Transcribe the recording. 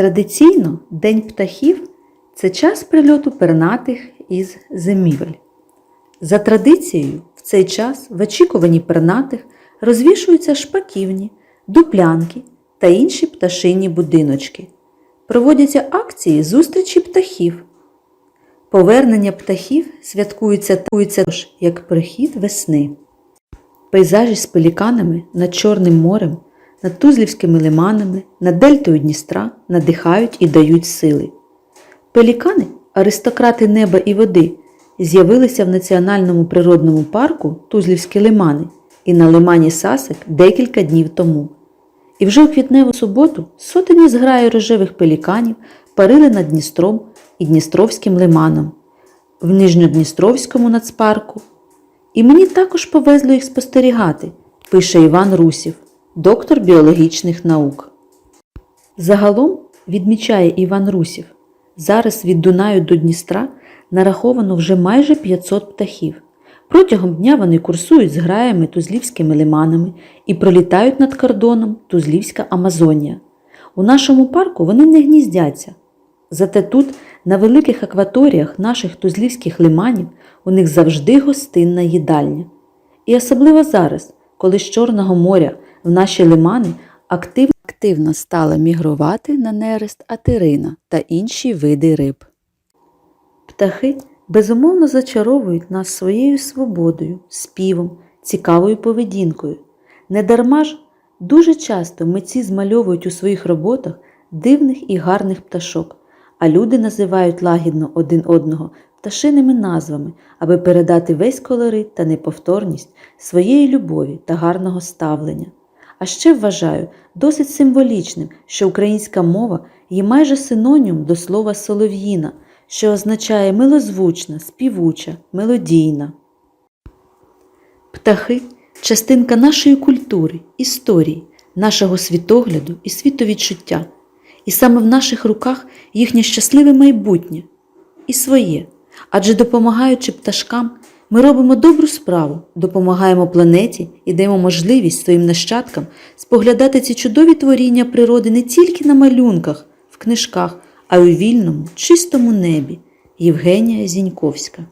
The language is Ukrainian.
Традиційно День птахів це час прильоту пернатих із зимівель. За традицією, в цей час в очікуванні пернатих розвішуються шпаківні, дуплянки та інші пташині будиночки. Проводяться акції зустрічі птахів. Повернення птахів святкується також як прихід весни. Пейзажі з пеліканами над Чорним морем, над Тузлівськими лиманами, над дельтою Дністра надихають і дають сили. Пелікани, аристократи неба і води, з'явилися в Національному природному парку Тузлівські лимани і на лимані Сасик декілька днів тому. І вже у квітневу суботу сотені зграї рожевих пеліканів парили над Дністром і Дністровським лиманом в Нижньодністровському нацпарку. І мені також повезло їх спостерігати, пише Іван Русів, доктор біологічних наук. Загалом, відмічає Іван Русів, зараз від Дунаю до Дністра нараховано вже майже 500 птахів. Протягом дня вони курсують з граями тузлівськими лиманами і пролітають над кордоном Тузлівська Амазонія. У нашому парку вони не гніздяться. Зате тут, на великих акваторіях наших тузлівських лиманів, у них завжди гостинна їдальня. І особливо зараз, коли з Чорного моря в наші лимани активно, активно стала мігрувати на нерест атерина та інші види риб. Птахи безумовно зачаровують нас своєю свободою, співом, цікавою поведінкою. Недарма ж дуже часто митці змальовують у своїх роботах дивних і гарних пташок, а люди називають лагідно один одного пташиними назвами, аби передати весь колорит та неповторність своєї любові та гарного ставлення. А ще вважаю досить символічним, що українська мова є майже синонім до слова солов'їна, що означає милозвучна, співуча, мелодійна. Птахи частинка нашої культури, історії, нашого світогляду і світовідчуття. І саме в наших руках їхнє щасливе майбутнє і своє. Адже допомагаючи пташкам, ми робимо добру справу, допомагаємо планеті і даємо можливість своїм нащадкам споглядати ці чудові творіння природи не тільки на малюнках, в книжках, а й у вільному, чистому небі. Євгенія Зіньковська